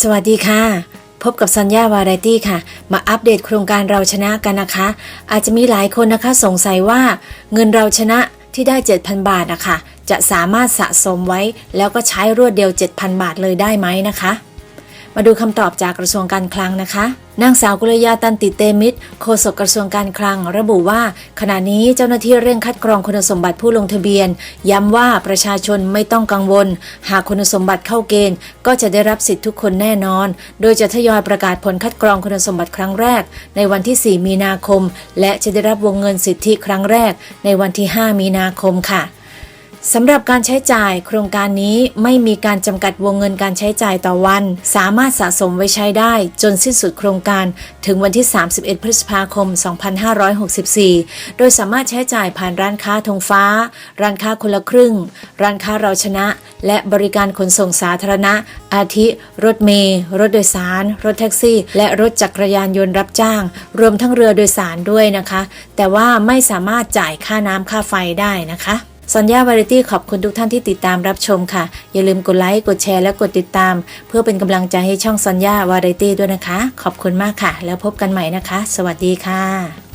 สวัสดีค่ะ พบกับซัญญาวาไรตี้ค่ะ มาอัปเดตโครงการเราชนะกันนะคะ อาจจะมีหลายคนนะคะสงสัยว่าเงินเราชนะที่ได้ 7,000 บาทนะคะจะสามารถสะสมไว้ แล้วก็ใช้รวดเดียว 7,000 บาทเลยได้ไหมนะคะ มาดูคำตอบจากกระทรวงการคลังนะคะ นางสาวกุลยาตันติเตมิตรโฆษกกระทรวงการคลัง ระบุว่า ขณะนี้เจ้าหน้าที่เร่งคัดกรองคุณสมบัติผู้ลงทะเบียน ย้ำว่าประชาชนไม่ต้องกังวล หากคุณสมบัติเข้าเกณฑ์ ก็จะได้รับสิทธิทุกคนแน่นอน โดยจะทยอยประกาศผลคัดกรองคุณสมบัติครั้งแรก ในวันที่ 4 มีนาคม และจะได้รับวงเงินสิทธิครั้งแรก ในวันที่ 5 มีนาคมค่ะ สำหรับการใช้จ่าย โครงการนี้ไม่มีการจำกัดวงเงินการใช้จ่ายต่อวัน สามารถสะสมไว้ใช้ได้ จนสิ้นสุดโครงการถึงวันที่ 31 พฤษภาคม 2564 โดยสามารถใช้จ่ายผ่านร้านค้าธงฟ้า ร้านค้าคนละครึ่ง ร้านค้าเราชนะ และบริการขนส่งสาธารณะ อาทิ รถเมล์รถโดยสาร รถแท็กซี่ และรถจักรยานยนต์รับจ้าง รวมทั้งเรือโดยสารด้วยนะคะ แต่ว่าไม่สามารถจ่ายค่าน้ำค่าไฟได้นะคะ สัญญาวาไรตี้ขอบคุณทุกท่านที่ติดตามรับชมค่ะ อย่าลืมกดไลค์ กดแชร์ และกดติดตาม เพื่อเป็นกำลังใจให้ช่องสัญญาวาไรตี้ด้วยนะคะ ขอบคุณมากค่ะ แล้วพบกันใหม่นะคะ สวัสดีค่ะ